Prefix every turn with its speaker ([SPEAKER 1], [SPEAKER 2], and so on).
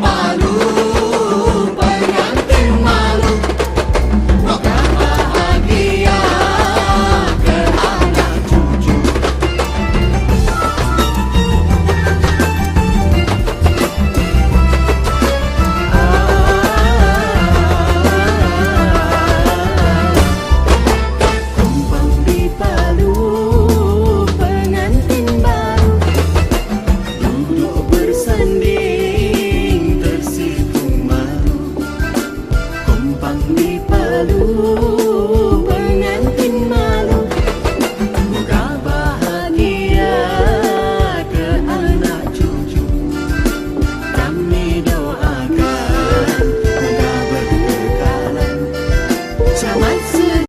[SPEAKER 1] Pandu